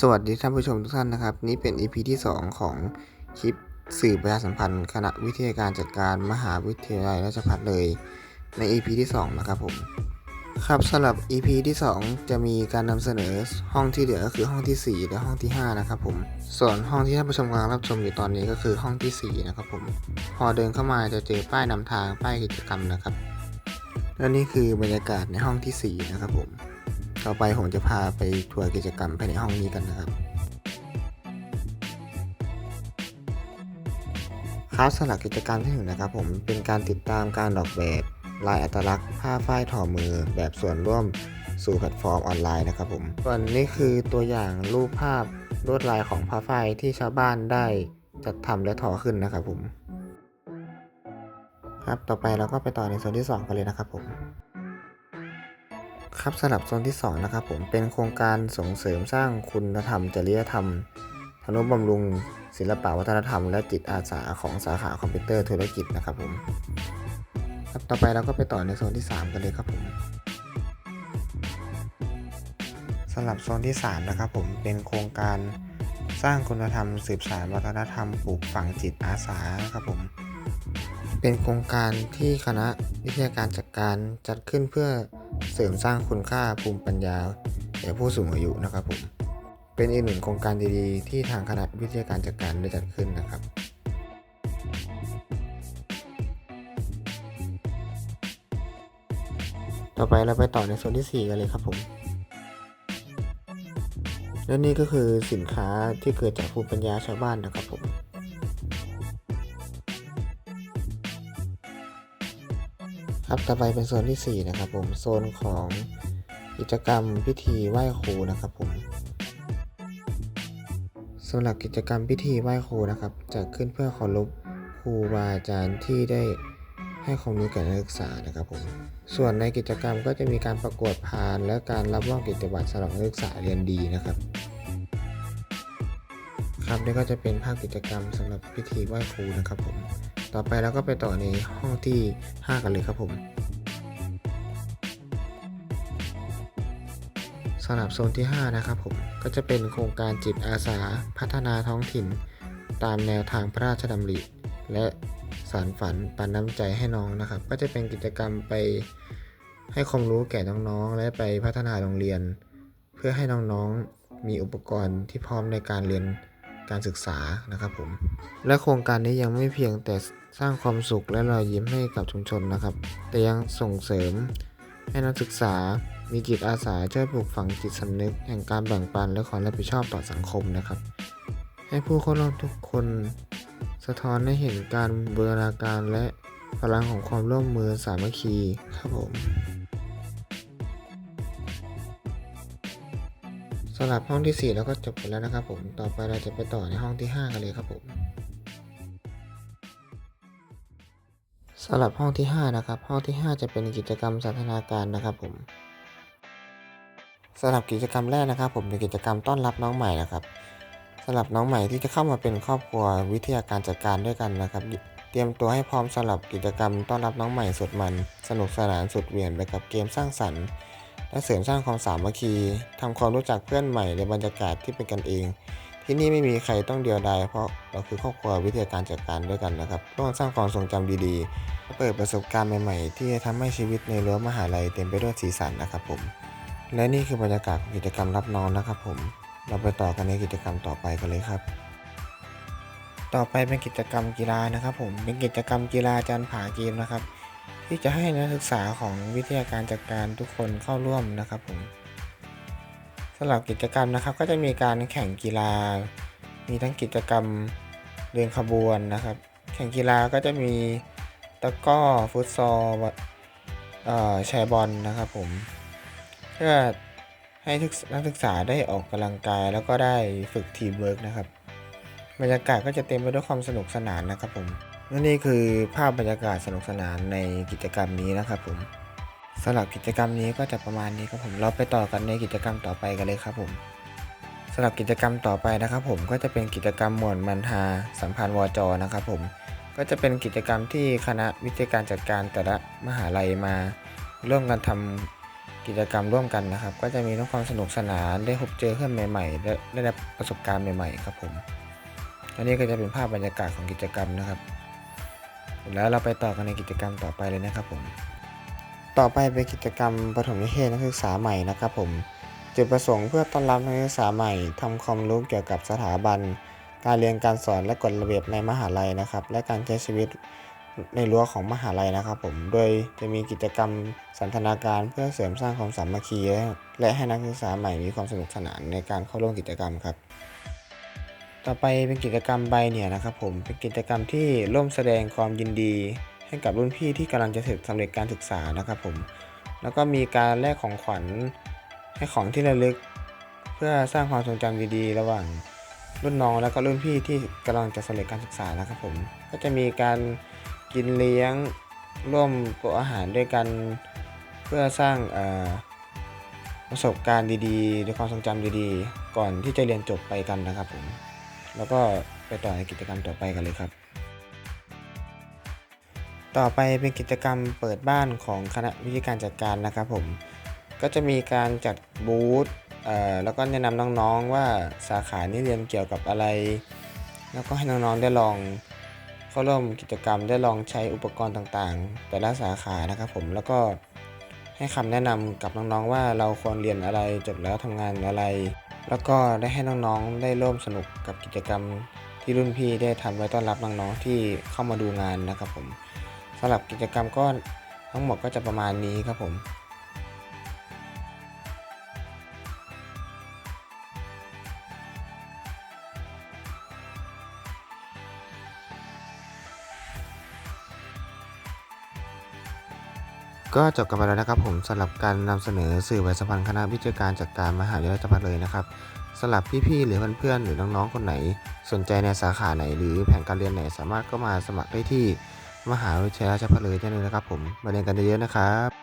สวัสดีท่านผู้ชมทุกท่านนะครับ นี่เป็น EP ที่ 2 ของคลิปสื่อประชาสัมพันธ์คณะวิทยาการจัดการมหาวิทยาลัยราชภัฏเลยใน EP ที่ 2 นะครับผม ครับสำหรับ EP ที่ 2 จะมีการนำเสนอห้องที่เหลือก็คือห้องที่ 4 และห้องที่ 5 นะครับผม ส่วนห้องที่ท่านผู้ชมกำลังรับชมอยู่ตอนนี้ก็คือห้องทีสี่4 นะครับผม พอเดินเข้ามาจะเจอป้ายนำทางป้ายกิจกรรมนะครับและนี่คือบรรยากาศในห้องทีสี่4 นะครับผม ต่อไปผมจะพาไปทัวร์กิจกรรมภายในห้องนี้กันนะครับครับสำหรับกิจกรรมที่หนึ่งนะครับ ผมเป็นการติดตามการออกแบบลายอัตลักษณ์ผ้าฝ้ายทอมือแบบส่วนร่วมสู่แพลตฟอร์มออนไลน์นะครับผมส่วนนี้คือตัวอย่างรูปภาพลวดลายของผ้าฝ้ายที่ชาวบ้านได้จัดทำและทอขึ้นนะครับผม ครับต่อไปเราก็ไปต่อในโซนที่ 2 กันเลยนะครับผม ครับสำหรับโซนที่2นะครับผมเป็นโครงการส่งเสริมสร้างคุณธรรมจริยธรรมทนุบำรุง ศิลปวัฒนธรรม และจิตอาสาของสาขาคอมพิวเตอร์ธุรกิจนะครับผมครับต่อไปเราก็ไปต่อในโซนที่ 3 กันเลยครับผมสำหรับโซนที่ 3 นะครับผมเป็นโครงการสร้างคุณธรรมสืบสานวัฒนธรรมปลูกฝังจิตอาสาครับผม เป็นโครงการที่คณะวิทยาการจัดการจัดขึ้นเพื่อเสริมสร้างคุณค่าภูมิปัญญาแก่ผู้สูงอายุนะครับผมเป็นอีกหนึ่งโครงการดีๆ ที่ทางคณะวิทยาการจัดการได้จัดขึ้นนะครับต่อไปเราไปต่อในโซนที่ 4 กันเลยครับผมและนี่ก็คือสินค้าที่เกิดจากภูมิปัญญาชาวบ้านนะครับผม ครับต่อไปเป็นโซนที่ 4 นะครับ ผมโซนของกิจกรรมพิธีไหว้ครูนะครับผมสำหรับกิจกรรมพิธีไหว้ครูนะครับจะขึ้นเพื่อเคารพครูบาอาจารย์ที่ได้ให้ความรู้แก่นักศึกษานะครับผมส่วนในกิจกรรมก็จะมีการประกวดพานและการรับมอบกิจบัตรสำหรับนักศึกษาเรียนดีนะครับ ครับนี่ก็จะเป็นภาพกิจกรรมสำหรับพิธีไหว้ครูนะครับผม ต่อไปเราก็ไปต่อในห้องที่ 5 กันเลยครับผมสำหรับโซนที่ 5 นะครับผม ก็จะเป็นโครงการจิตอาสาพัฒนาท้องถิ่น ตามแนวทางพระราชดำริ และสารฝันปันน้ำใจให้น้องนะครับ ก็จะเป็นกิจกรรมไปให้ความรู้แก่น้องๆ และไปพัฒนาโรงเรียน เพื่อให้น้องๆ มีอุปกรณ์ที่พร้อมในการเรียน การศึกษานะครับผม และโครงการนี้ยังไม่เพียงแต่สร้างความสุขและรอยยิ้มให้กับชุมชนนะครับ แต่ยังส่งเสริมให้นักศึกษามีจิตอาสาช่วยปลูกฝังจิตสำนึกแห่งการแบ่งปันและความรับผิดชอบต่อสังคมนะครับ ให้ผู้เข้าร่วมทุกคนสะท้อนให้เห็นการบูรณาการและพลังของความร่วมมือสามัคคีครับผมำหรับห้องที่4แล้วก็จบไปแล้วนะครับผม ต่อไปเราจะไปต่อในห้องที่ 5 กันเลยครับผมสำหรับห้องที่ 5 นะครับ ห้องที่ 5 จะเป็นกิจกรรมสันทนาการนะครับผมสำหรับกิจกรรมแรกนะครับ ผมเป็นกิจกรรมต้อนรับน้องใหม่นะครับสำหรับน้องใหม่ที่จะเข้ามาเป็นครอบครัววิทยาการจัดการด้วยกันนะครับ เตรียมตัวให้พร้อมสำหรับกิจกรรมต้อนรับน้องใหม่สุดมัน สนุกสนานสุดเหวี่ยงไปกับเกมสร้างสรรค์ และเสริมสร้างความสามัคคีทำความรู้จักเพื่อนใหม่ในบรรยากาศที่เป็นกันเอง ที่นี่ไม่มีใครต้องเดียวดายเพราะเราคือครอบครัววิทยาการจัดการด้วยกันนะครับร่วมสร้างความทรงจำดีๆ เปิดประสบการณ์ใหม่ๆ ที่จะทำให้ชีวิตในรั้วมหาลัยเต็มไปด้วยสีสันนะครับผมและนี่คือบรรยากาศของกิจกรรมรับน้องนะครับผม เราไปต่อกันในกิจกรรมต่อไปกันเลยครับ ต่อไปเป็นกิจกรรมกีฬานะครับผม เป็นกิจกรรมกีฬาจันผาเกมนะครับ ที่จะให้นักศึกษาของวิทยาการจัดการทุกคนเข้าร่วมนะครับผมสำหรับกิจกรรมนะครับ ก็จะมีการแข่งกีฬา มีทั้งกิจกรรมเดินขบวนนะครับ แข่งกีฬาก็จะมีตะก้อฟุตซอลเอ่อแชร์บอลนะครับผมเพื่อให้นักศึกษาได้ออกกำลังกายแล้วก็ได้ฝึกทีมเวิร์กนะครับ บรรยากาศก็จะเต็มไปด้วยความสนุกสนานนะครับผม และนี่คือภาพบรรยากาศสนุกสนานในกิจกรรมนี้นะครับผมสำหรับกิจกรรมนี้ก็จะประมาณนี้ครับผมเราไปต่อกันในกิจกรรมต่อไปกันเลยครับผมสำหรับกิจกรรมต่อไปนะครับผมก็จะเป็นกิจกรรมหมวดมันฮาสัมพันธ์วจนะครับผมก็จะเป็นกิจกรรมที่คณะวิทยาการจัดการแต่ละมหาลัยมา ร่วมกันทำกิจกรรมร่วมกันนะครับ ก็จะมีทั้งความสนุกสนานได้พบเจอเพื่อนใหม่ๆและได้รับประสบการณ์ใหม่ๆครับผมอันนี้ก็จะเป็นภาพบรรยากาศของกิจกรรมนะครับ แล้วเราไปต่อกันในกิจกรรมต่อไปเลยนะครับผม ต่อไปเป็นกิจกรรมปฐมนิเทศนักศึกษาใหม่นะครับผม จุดประสงค์เพื่อต้อนรับนักศึกษาใหม่ทำความรู้เกี่ยวกับสถาบัน การเรียนการสอนและกฎระเบียบในมหาลัยนะครับ และการใช้ชีวิตในรั้วของมหาลัยนะครับผม โดยจะมีกิจกรรมสันทนาการเพื่อเสริมสร้างความสามัคคีและและให้นักศึกษาใหม่มีความสนุกสนานในการเข้าร่วมกิจกรรมครับ ต่อไปเป็นกิจกรรมใบเนี่ยนะครับผมเป็นกิจกรรมที่ร่วมแสดงความยินดี ให้กับรุ่นพี่ที่กำลังจะเสร็จสำเร็จการศึกษานะครับผม แล้วก็มีการแลกของขวัญให้ของที่ระลึก เพื่อสร้างความทรงจำดีๆ ระหว่างรุ่นน้องแล้วก็รุ่นพี่ที่กำลังจะสำเร็จการศึกษานะครับผม ก็จะมีการกินเลี้ยงร่วมโต๊ะอาหารด้วยกัน เพื่อสร้างประสบการณ์ดีๆหรือความทรงจำดีๆ ก่อนที่จะเรียนจบไปกันนะครับผม แล้วก็ไปต่อในกิจกรรมต่อไปกันเลยครับ ต่อไปเป็นกิจกรรมเปิดบ้านของคณะวิทยาการจัดการนะครับผม ก็จะมีการจัดบูธแล้วก็แนะนำน้องๆว่าสาขานี้เรียนเกี่ยวกับอะไร แล้วก็ให้น้องๆได้ลองเข้าร่วมกิจกรรมได้ลองใช้อุปกรณ์ต่างๆ แต่ละสาขานะครับผมแล้วก็ให้คำแนะนำกับน้องๆว่าเราควรเรียนอะไรจบแล้วทำงานอะไร แล้วก็ได้ให้น้องๆได้ร่วมสนุกกับกิจกรรมที่รุ่นพี่ได้ทำไว้ต้อนรับน้องๆที่เข้ามาดูงานนะครับผมสำหรับกิจกรรมก็ทั้งหมดก็จะประมาณนี้ครับผม ก็จบกันไปแล้วนะครับผมสำหรับการนำเสนอสื่อไวสพันธ์คณะวิทยาการจัดการมหาวิทยาลัยราชภัฏเลยนะครับสำหรับพี่ๆหรือเพื่อนๆหรือน้องๆคนไหน สนใจในสาขาไหน หรือแผนการเรียนไหนสามารถก็มาสมัครได้ที่มหาวิทยาลัยราชภัฏเลยได้เลยนะครับผมมาเรียนกันเยอะๆนะครับ